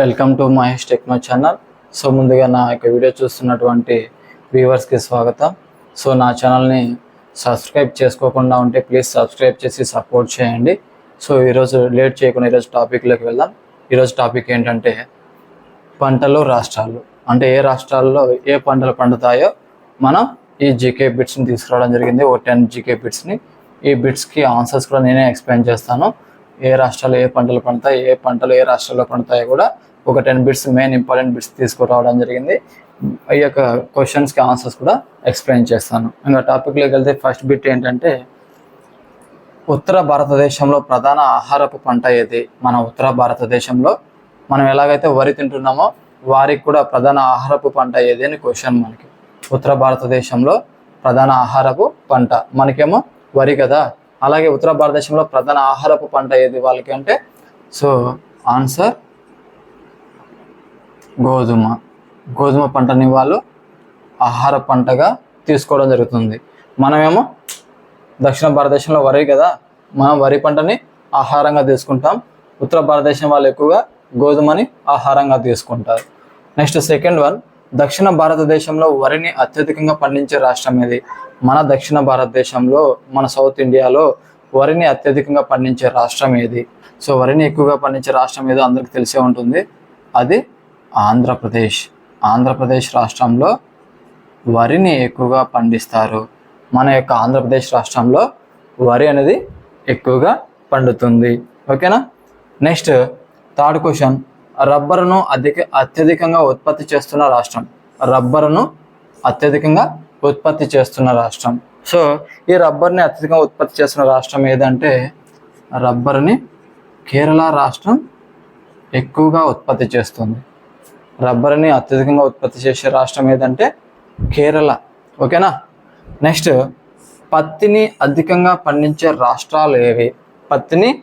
Welcome to Mahesh techno channel so ముందుగా నా యొక్క వీడియో చూస్తున్నటువంటి వ్యూవర్స్కి స్వాగతం. సో నా ఛానల్ని సబ్స్క్రైబ్ చేసుకోకుండా ఉంటే ప్లీజ్ సబ్స్క్రైబ్ చేసి సపోర్ట్ చేయండి. సో ఈరోజు లేట్ చేయకుండా ఈరోజు టాపిక్లోకి వెళ్దాం. ఈరోజు టాపిక్ ఏంటంటే పంటలు రాష్ట్రాలు. అంటే ఏ రాష్ట్రాల్లో ఏ పంటలు పండుతాయో మనం ఈ జీకే బిట్స్ని తీసుకురావడం జరిగింది. ఓ టెన్ జీకే బిట్స్ని ఈ బిట్స్కి ఆన్సర్స్ కూడా నేనే ఎక్స్ప్లెయిన్ చేస్తాను. ఏ రాష్ట్రాలు ఏ పంటలు పండుతాయి ఏ పంటలు ఏ రాష్ట్రాల్లో పండుతాయో కూడా ఒక ten bits main important bits తీసుకురావడం జరిగింది. ఈ యొక్క క్వశ్చన్స్కి ఆన్సర్స్ కూడా ఎక్స్ప్లెయిన్ చేస్తాను. ఇంకా టాపిక్లోకి వెళ్తే ఫస్ట్ బిట్ ఏంటంటే ఉత్తర భారతదేశంలో ప్రధాన ఆహారపు పంట ఏది? మన ఉత్తర భారతదేశంలో మనం ఎలాగైతే వరి తింటున్నామో వారికి కూడా ప్రధాన ఆహారపు పంట ఏది అని క్వశ్చన్ మనకి. ఉత్తర భారతదేశంలో ప్రధాన ఆహారపు పంట మనకేమో వరి కదా. అలాగే ఉత్తర భారతదేశంలో ప్రధాన ఆహారపు పంట ఏది వాళ్ళకి అంటే? సో ఆన్సర్ గోధుమ. గోధుమ పంటని వాళ్ళు ఆహార పంటగా తీసుకోవడం జరుగుతుంది. మనమేమో దక్షిణ భారతదేశంలో వరి కదా మనం వరి పంటని ఆహారంగా తీసుకుంటాం. ఉత్తర భారతదేశం వాళ్ళు ఎక్కువగా గోధుమని ఆహారంగా తీసుకుంటారు. నెక్స్ట్ సెకండ్ వన్ దక్షిణ భారతదేశంలో వరిని అత్యధికంగా పండించే రాష్ట్రం ఏది? మన దక్షిణ భారతదేశంలో మన సౌత్ ఇండియాలో వరిని అత్యధికంగా పండించే రాష్ట్రం ఏది? సో వరిని ఎక్కువగా పండించే రాష్ట్రం ఏదో అందరికి తెలిసే ఉంటుంది. అది ఆంధ్రప్రదేశ్. ఆంధ్రప్రదేశ్ రాష్ట్రంలో వరిని ఎక్కువగా పండిస్తారు. మన యొక్క ఆంధ్రప్రదేశ్ రాష్ట్రంలో వరి అనేది ఎక్కువగా పండుతుంది. ఓకేనా? Next third question. రబ్బరును అధిక అత్యధికంగా ఉత్పత్తి చేస్తున్న రాష్ట్రం. రబ్బరును అత్యధికంగా ఉత్పత్తి చేస్తున్న రాష్ట్రం. సో ఈ రబ్బర్ని అత్యధికంగా ఉత్పత్తి చేస్తున్న రాష్ట్రం ఏదంటే రబ్బర్ని కేరళ రాష్ట్రం ఎక్కువగా ఉత్పత్తి చేస్తుంది. రబ్బర్ని అత్యధికంగా ఉత్పత్తి చేసే రాష్ట్రం ఏదంటే కేరళ. ఓకేనా? నెక్స్ట్ పత్తిని అధికంగా పండించే రాష్ట్రాలు ఏవి? పత్తిని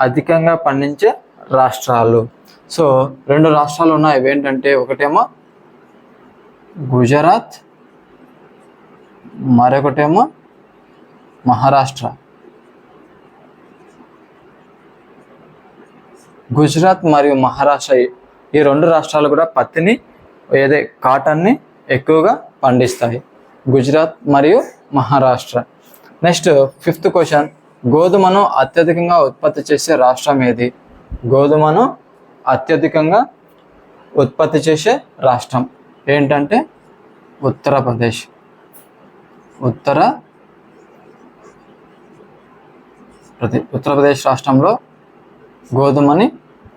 అధికంగా పండించే రాష్ట్రాలు. సో రెండు రాష్ట్రాలు ఉన్నాయి. ఏంటంటే ఒకటేమో గుజరాత్ మరొకటేమో మహారాష్ట్ర. గుజరాత్ మరియు మహారాష్ట్ర ఈ- రెండు రాష్ట్రాలు కూడా పత్తిని ఏదే కాటన్ని ఎక్కువగా పండిస్తాయి. గుజరాత్ మరియు మహారాష్ట్ర. Next fifth question. గోధుమను అత్యధికంగా ఉత్పత్తి చేసే రాష్ట్రం ఏది? గోధుమను అత్యధికంగా ఉత్పత్తి చేసే రాష్ట్రం ఏంటంటే ఉత్తరప్రదేశ్. ఉత్తర ప్రతి ఉత్తరప్రదేశ్ రాష్ట్రంలో గోధుమని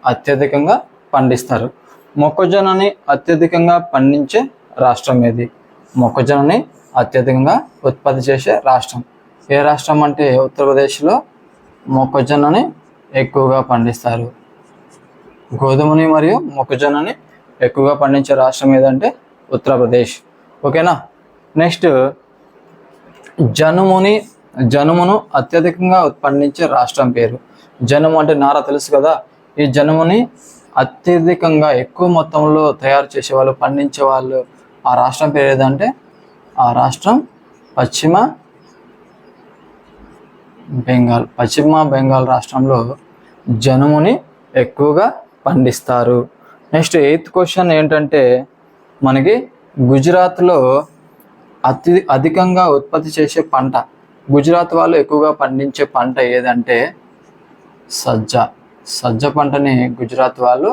అత్యధికంగా పండిస్తారు. మొక్కజొన్నని అత్యధికంగా పండించే రాష్ట్రం ఏది? మొక్కజొన్నని అత్యధికంగా ఉత్పత్తి చేసే రాష్ట్రం. ఏ రాష్ట్రం అంటే ఉత్తరప్రదేశ్లో మొక్కజొన్నని ఎక్కువగా పండిస్తారు. గోధుమని మరియు మొక్కజొన్నని ఎక్కువగా పండించే రాష్ట్రం ఏదంటే ఉత్తరప్రదేశ్. ఓకేనా? నెక్స్ట్ జనుముని జనుమును అత్యధికంగా పండించే రాష్ట్రం పేరు. జనుము అంటే నార తెలుసు కదా. ఈ జనుముని అత్యధికంగా ఎక్కువ మొత్తంలో తయారు చేసే వాళ్ళు పండించే వాళ్ళు ఆ రాష్ట్రం పేరు ఏదంటే ఆ రాష్ట్రం పశ్చిమ బెంగాల్ పశ్చిమ బెంగాల్ రాష్ట్రంలో జనుముని ఎక్కువగా పండిస్తారు. నెక్స్ట్ ఎయిత్ క్వశ్చన్ ఏంటంటే మనకి గుజరాత్లో అతి అధికంగా ఉత్పత్తి చేసే పంట గుజరాత్ వాళ్ళు ఎక్కువగా పండించే పంట ఏదంటే సజ్జ. సజ్జ పంటని గుజరాత్ వాళ్ళు